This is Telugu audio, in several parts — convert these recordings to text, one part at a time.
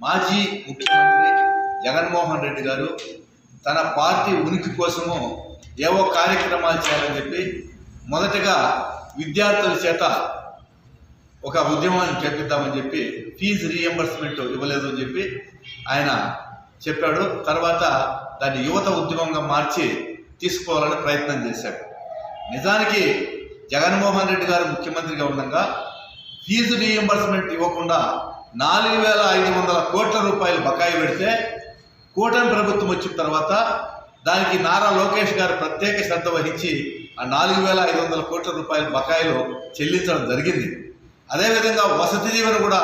మాజీ ముఖ్యమంత్రి జగన్మోహన్ రెడ్డి గారు తన పార్టీ ఉనికి కోసము ఏవో కార్యక్రమాలు చేయాలని చెప్పి మొదటగా విద్యార్థుల చేత ఒక ఉద్యమాన్ని చేపిద్దామని చెప్పి ఫీజు రీఎంబర్స్మెంట్ ఇవ్వలేదు అని చెప్పి ఆయన చెప్పాడు. తర్వాత దాన్ని యువత ఉద్యమంగా మార్చి తీసుకోవాలని ప్రయత్నం చేశాడు. నిజానికి జగన్మోహన్ రెడ్డి గారు ముఖ్యమంత్రిగా ఉండగా ఫీజు రీఎంబర్స్మెంట్ ఇవ్వకుండా నాలుగు వేల ఐదు వందల కోట్ల రూపాయలు బకాయి పెడితే కూటమి ప్రభుత్వం వచ్చిన తర్వాత దానికి నారా లోకేష్ గారు ప్రత్యేక శ్రద్ధ వహించి ఆ నాలుగు వేల ఐదు వందల కోట్ల రూపాయల బకాయిలు చెల్లించడం జరిగింది. అదేవిధంగా వసతి దీవెన కూడా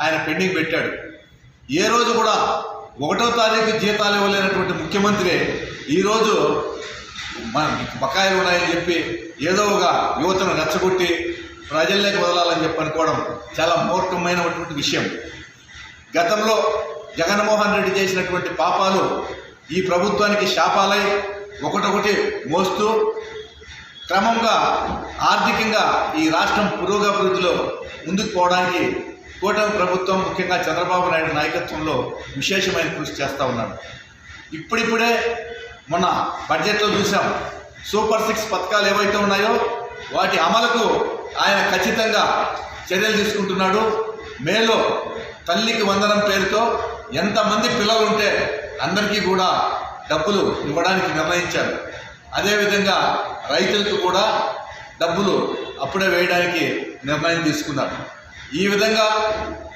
ఆయన పెండింగ్ పెట్టాడు. ఏ రోజు కూడా ఒకటో తారీఖు జీతాలు ఇవ్వలేనటువంటి ముఖ్యమంత్రి ఈరోజు మన బకాయిలు ఉన్నాయని చెప్పి ఏదో ఒక యువతను రెచ్చగొట్టి ప్రజల్లోకి వదలాలని చెప్పి అనుకోవడం చాలా మూర్ఖమైనటువంటి విషయం. గతంలో జగన్మోహన్ రెడ్డి చేసినటువంటి పాపాలు ఈ ప్రభుత్వానికి శాపాలై ఒకటొకటి మోస్తూ క్రమంగా ఆర్థికంగా ఈ రాష్ట్రం పురోగభివృద్ధిలో ముందుకు పోవడానికి కూటమి ప్రభుత్వం ముఖ్యంగా చంద్రబాబు నాయుడు నాయకత్వంలో విశేషమైన కృషి చేస్తూ ఉన్నాడు. ఇప్పుడిప్పుడే మొన్న బడ్జెట్లో చూసాం సూపర్ సిక్స్ పథకాలు ఏవైతే ఉన్నాయో వాటి అమలుకు ఆయన ఖచ్చితంగా చర్యలు తీసుకుంటున్నాడు. మేలో తల్లికి వందనం పేరుతో ఎంతమంది పిల్లలు ఉంటే అందరికీ కూడా డబ్బులు ఇవ్వడానికి నిర్ణయించారు. అదేవిధంగా రైతులకు కూడా డబ్బులు అప్పుడే వేయడానికి నిర్ణయం తీసుకున్నారు. ఈ విధంగా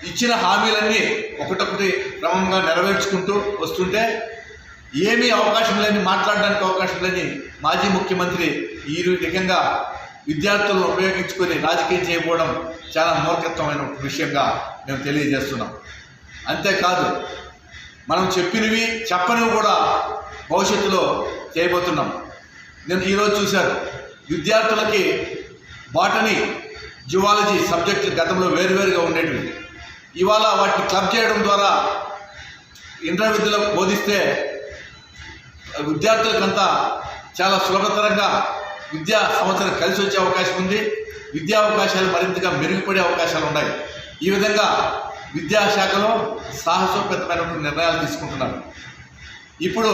ఇచ్చిన హామీలన్నీ ఒకటొకటి క్రమంగా నెరవేర్చుకుంటూ వస్తుంటే ఏమీ అవకాశం లేని మాట్లాడడానికి అవకాశం లేని మాజీ ముఖ్యమంత్రి ఈ రకంగా విద్యార్థులను ఉపయోగించుకొని రాజకీయం చేయకపోవడం చాలా మూర్ఖత్వమైన విషయంగా మేము తెలియజేస్తున్నాం. అంతేకాదు మనం చెప్పినవి చెప్పనివి కూడా భవిష్యత్తులో చేయబోతున్నాం. నేను ఈరోజు చూశాను విద్యార్థులకి బాటనీ జువాలజీ సబ్జెక్టు గతంలో వేరువేరుగా ఉండేటివి. ఇవాళ వాటిని క్లబ్ చేయడం ద్వారా ఇంటర్ విద్యలో బోధిస్తే విద్యార్థులకంతా చాలా సులభతరంగా విద్యా సంవత్సరం కలిసి వచ్చే అవకాశం ఉంది. విద్యా అవకాశాలు మరింతగా మెరుగుపడే అవకాశాలు ఉన్నాయి. ఈ విధంగా విద్యాశాఖలో సాహసోపేతమైనటువంటి నిర్ణయాలు తీసుకుంటున్నారు. ఇప్పుడు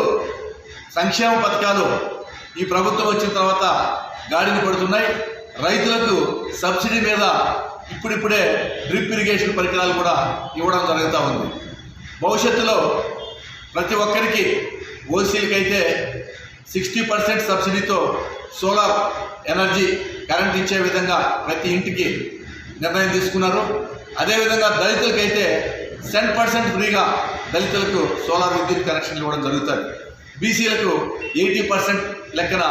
సంక్షేమ పథకాలు ఈ ప్రభుత్వం వచ్చిన తర్వాత గాడిని పడుతున్నాయి. రైతులకు సబ్సిడీ మీద ఇప్పుడిప్పుడే డ్రిప్ ఇరిగేషన్ పరికరాలు కూడా ఇవ్వడం జరుగుతూ ఉంది. భవిష్యత్తులో ప్రతి ఒక్కరికి ఓసీలకైతే సిక్స్టీ పర్సెంట్ సబ్సిడీతో సోలార్ ఎనర్జీ కరెంట్ ఇచ్చే విధంగా ప్రతి ఇంటికి నిర్ణయం తీసుకున్నారు. అదేవిధంగా దళితులకైతే టెన్ పర్సెంట్ ఫ్రీగా దళితులకు సోలార్ విద్యుత్ కనెక్షన్లు ఇవ్వడం జరుగుతుంది బీసీలకు ఎయిటీ పర్సెంట్ లెక్కన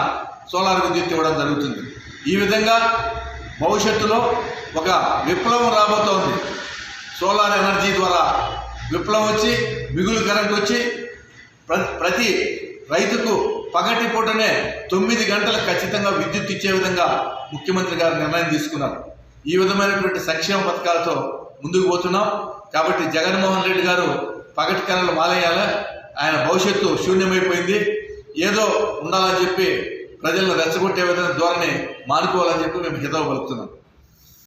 సోలార్ విద్యుత్ ఇవ్వడం జరుగుతుంది. ఈ విధంగా భవిష్యత్తులో ఒక విప్లవం రాబోతోంది. సోలార్ ఎనర్జీ ద్వారా విప్లవం వచ్చి మిగులు కరెంట్ వచ్చి ప్ర ప్రతి రైతుకు పగటి పూటనే తొమ్మిది గంటలకు ఖచ్చితంగా విద్యుత్ ఇచ్చే విధంగా ముఖ్యమంత్రి గారు నిర్ణయం తీసుకున్నారు. ఈ విధమైనటువంటి సంక్షేమ పథకాలతో ముందుకు పోతున్నాం. కాబట్టి జగన్మోహన్ రెడ్డి గారు పగటి కనులు మాలేయాల ఆయన భవిష్యత్తు శూన్యమైపోయింది. ఏదో ఉండాలని చెప్పి ప్రజలను రెచ్చగొట్టే విధంగా ధోరణి మానుకోవాలని చెప్పి మేము హితవు పలుకుతున్నాం.